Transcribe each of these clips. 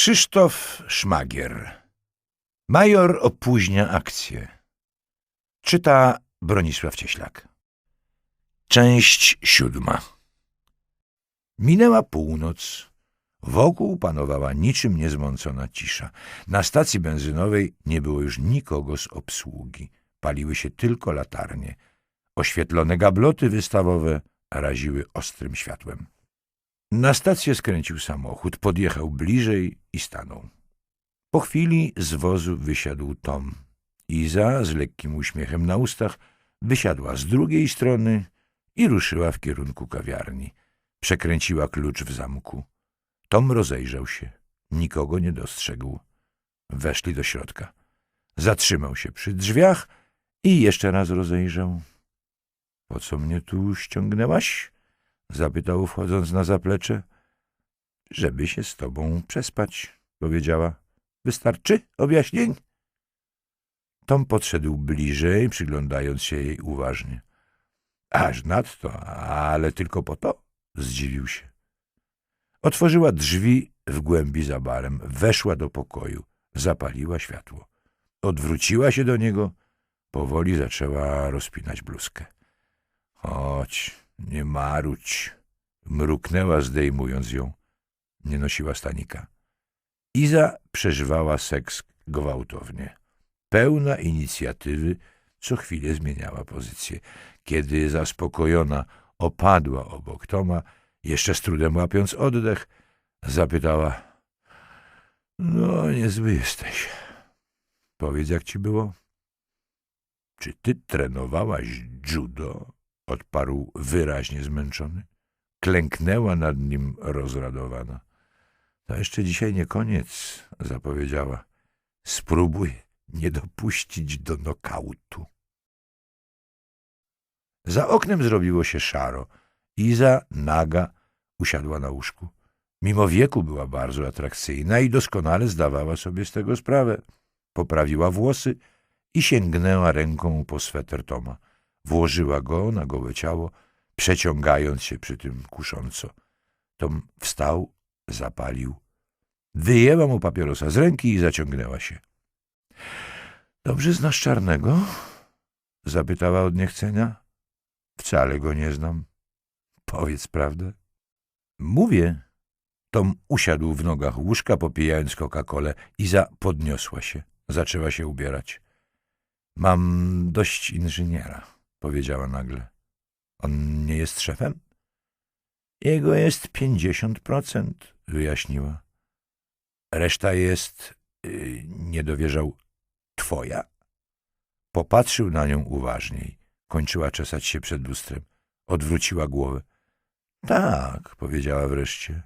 Krzysztof Szmagier Major opóźnia akcję. Czyta Bronisław Cieślak. Część siódma. Minęła północ. Wokół panowała niczym niezmącona cisza. Na stacji benzynowej nie było już nikogo z obsługi. Paliły się tylko latarnie. Oświetlone gabloty wystawowe raziły ostrym światłem. Na stację skręcił samochód, podjechał bliżej i stanął. Po chwili z wozu wysiadł Tom. Iza z lekkim uśmiechem na ustach wysiadła z drugiej strony i ruszyła w kierunku kawiarni. Przekręciła klucz w zamku. Tom rozejrzał się. Nikogo nie dostrzegł. Weszli do środka. Zatrzymał się przy drzwiach i jeszcze raz rozejrzał. — Po co mnie tu ściągnęłaś? — zapytał wchodząc na zaplecze. — Żeby się z tobą przespać — powiedziała. — Wystarczy objaśnień? Tom podszedł bliżej, przyglądając się jej uważnie. — Aż nadto, ale tylko po to? — zdziwił się. Otworzyła drzwi w głębi za barem, weszła do pokoju, zapaliła światło. Odwróciła się do niego, powoli zaczęła rozpinać bluzkę. — Chodź, nie marudź, mruknęła zdejmując ją. Nie nosiła stanika. Iza przeżywała seks gwałtownie. Pełna inicjatywy, co chwilę zmieniała pozycję. Kiedy zaspokojona opadła obok Toma, jeszcze z trudem łapiąc oddech, zapytała — No, niezły jesteś. Powiedz, jak ci było? — Czy ty trenowałaś judo? Odparł wyraźnie zmęczony. Klęknęła nad nim rozradowana. To jeszcze dzisiaj nie koniec, zapowiedziała. Spróbuj nie dopuścić do nokautu. Za oknem zrobiło się szaro. Iza, naga, usiadła na łóżku. Mimo wieku była bardzo atrakcyjna i doskonale zdawała sobie z tego sprawę. Poprawiła włosy i sięgnęła ręką po sweter Toma. Włożyła go na gołe ciało, przeciągając się przy tym kusząco. Tom wstał, zapalił. Wyjęła mu papierosa z ręki i zaciągnęła się. — Dobrze znasz czarnego? — zapytała od niechcenia. — Wcale go nie znam. — Powiedz prawdę. — Mówię. Tom usiadł w nogach łóżka, popijając Coca-Colę. Iza podniosła się. Zaczęła się ubierać. — Mam dość inżyniera powiedziała nagle. On nie jest szefem? Jego jest pięćdziesiąt procent, wyjaśniła. Reszta jest, yy, nie dowierzał, twoja? Popatrzył na nią uważniej. Kończyła czesać się przed lustrem. Odwróciła głowę. Tak, powiedziała wreszcie.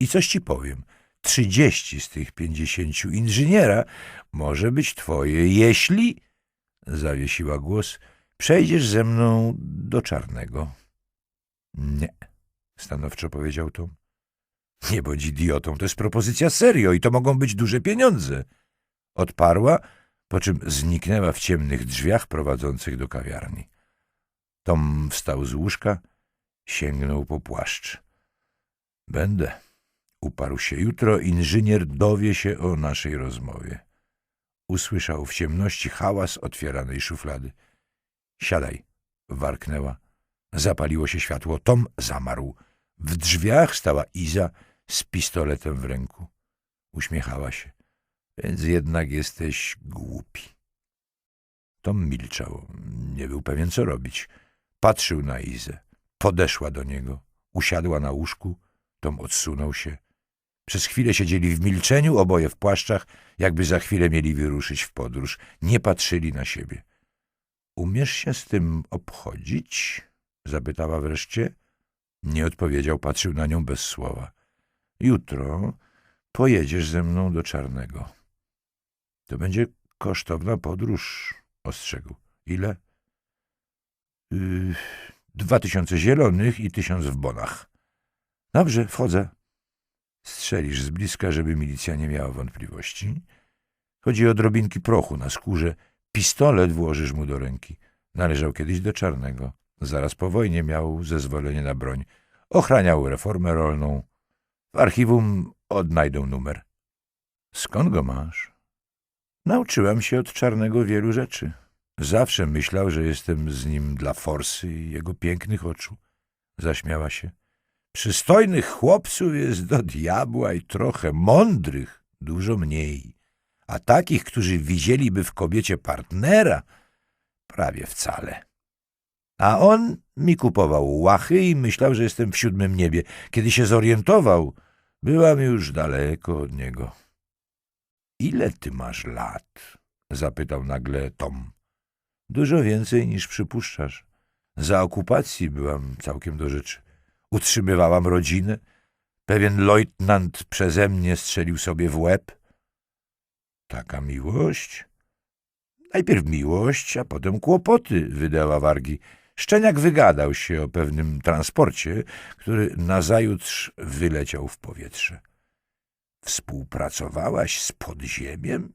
I coś ci powiem. Trzydzieści z tych pięćdziesięciu inżyniera może być twoje, jeśli... Zawiesiła głos Przejdziesz ze mną do czarnego. Nie, stanowczo powiedział Tom. Nie bądź idiotą, to jest propozycja serio i to mogą być duże pieniądze. Odparła, po czym zniknęła w ciemnych drzwiach prowadzących do kawiarni. Tom wstał z łóżka, sięgnął po płaszcz. Będę, uparł się. Jutro inżynier dowie się o naszej rozmowie. Usłyszał w ciemności hałas otwieranej szuflady. Siadaj, warknęła. Zapaliło się światło. Tom zamarł. W drzwiach stała Iza z pistoletem w ręku. Uśmiechała się. Więc jednak jesteś głupi. Tom milczał. Nie był pewien, co robić. Patrzył na Izę. Podeszła do niego. Usiadła na łóżku. Tom odsunął się. Przez chwilę siedzieli w milczeniu, oboje w płaszczach, jakby za chwilę mieli wyruszyć w podróż. Nie patrzyli na siebie. Umiesz się z tym obchodzić? Zapytała wreszcie. Nie odpowiedział, patrzył na nią bez słowa. Jutro pojedziesz ze mną do Czarnego. To będzie kosztowna podróż, ostrzegł. Ile? Yy, dwa tysiące zielonych i tysiąc w bonach. Dobrze, wchodzę. Strzelisz z bliska, żeby milicja nie miała wątpliwości. Chodzi o drobinki prochu na skórze Pistolet włożysz mu do ręki. Należał kiedyś do czarnego. Zaraz po wojnie miał zezwolenie na broń. Ochraniał reformę rolną. W archiwum odnajdą numer. Skąd go masz? Nauczyłam się od czarnego wielu rzeczy. Zawsze myślał, że jestem z nim dla forsy i jego pięknych oczu. Zaśmiała się. Przystojnych chłopców jest do diabła i trochę mądrych dużo mniej. A takich, którzy widzieliby w kobiecie partnera, prawie wcale. A on mi kupował łachy i myślał, że jestem w siódmym niebie. Kiedy się zorientował, byłam już daleko od niego. Ile ty masz lat? zapytał nagle Tom. Dużo więcej niż przypuszczasz. Za okupacji byłam całkiem do rzeczy. Utrzymywałam rodzinę. Pewien lojtnant przeze mnie strzelił sobie w łeb. Taka miłość? Najpierw miłość, a potem kłopoty, wydała wargi. Szczeniak wygadał się o pewnym transporcie, który nazajutrz wyleciał w powietrze. Współpracowałaś z podziemiem?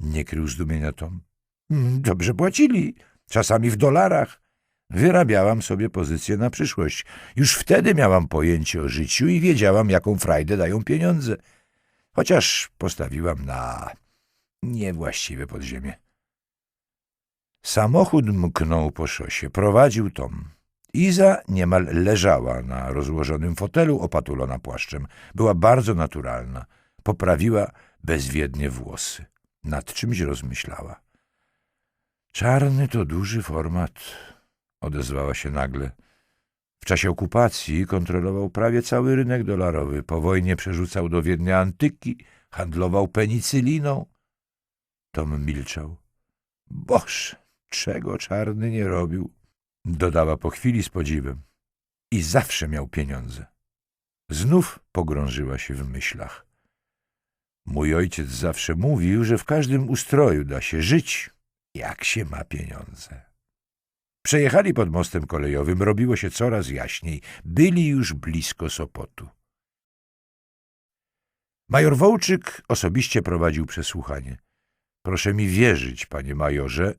Nie krył zdumienia Tom. "Mm, Dobrze płacili, czasami w dolarach. Wyrabiałam sobie pozycję na przyszłość. Już wtedy miałam pojęcie o życiu i wiedziałam, jaką frajdę dają pieniądze. Chociaż postawiłam na niewłaściwe podziemie. Samochód mknął po szosie. Prowadził Tom. Iza niemal leżała na rozłożonym fotelu opatulona płaszczem. Była bardzo naturalna. Poprawiła bezwiednie włosy. Nad czymś rozmyślała. Czarny to duży format, odezwała się nagle. W czasie okupacji kontrolował prawie cały rynek dolarowy. Po wojnie przerzucał do Wiednia antyki, handlował penicyliną. Tom milczał. Boże, czego czarny nie robił, dodała po chwili z podziwem. I zawsze miał pieniądze. Znów pogrążyła się w myślach. Mój ojciec zawsze mówił, że w każdym ustroju da się żyć, jak się ma pieniądze. Przejechali pod mostem kolejowym, robiło się coraz jaśniej. Byli już blisko Sopotu. Major Wołczyk osobiście prowadził przesłuchanie. Proszę mi wierzyć, panie majorze.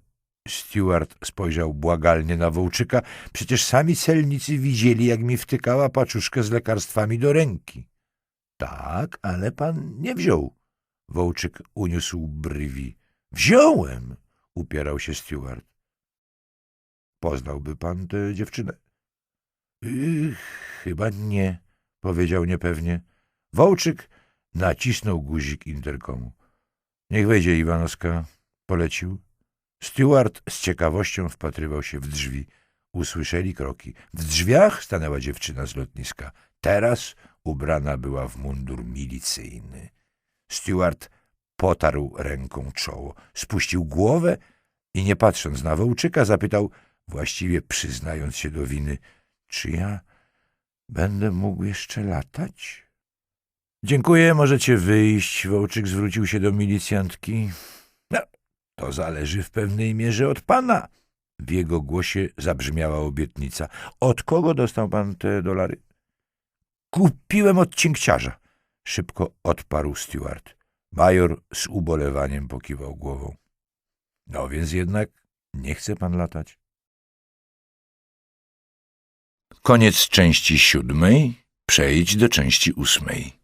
Stewart spojrzał błagalnie na Wołczyka. Przecież sami celnicy widzieli, jak mi wtykała paczuszkę z lekarstwami do ręki. Tak, ale pan nie wziął. Wołczyk uniósł brwi. Wziąłem, upierał się Stewart. Poznałby pan tę dziewczynę? Chyba nie, powiedział niepewnie. Wołczyk nacisnął guzik interkomu. Niech wejdzie Iwanowska, polecił. Stewart z ciekawością wpatrywał się w drzwi. Usłyszeli kroki. W drzwiach stanęła dziewczyna z lotniska. Teraz ubrana była w mundur milicyjny. Stewart potarł ręką czoło, spuścił głowę i nie patrząc na Wołczyka zapytał, właściwie przyznając się do winy, czy ja będę mógł jeszcze latać? Dziękuję, możecie wyjść. Wołczyk zwrócił się do milicjantki. No, to zależy w pewnej mierze od pana. W jego głosie zabrzmiała obietnica. Od kogo dostał pan te dolary? Kupiłem od cinkciarza. Szybko odparł Stewart. Major z ubolewaniem pokiwał głową. No więc jednak nie chce pan latać. Koniec części siódmej. Przejdź do części ósmej.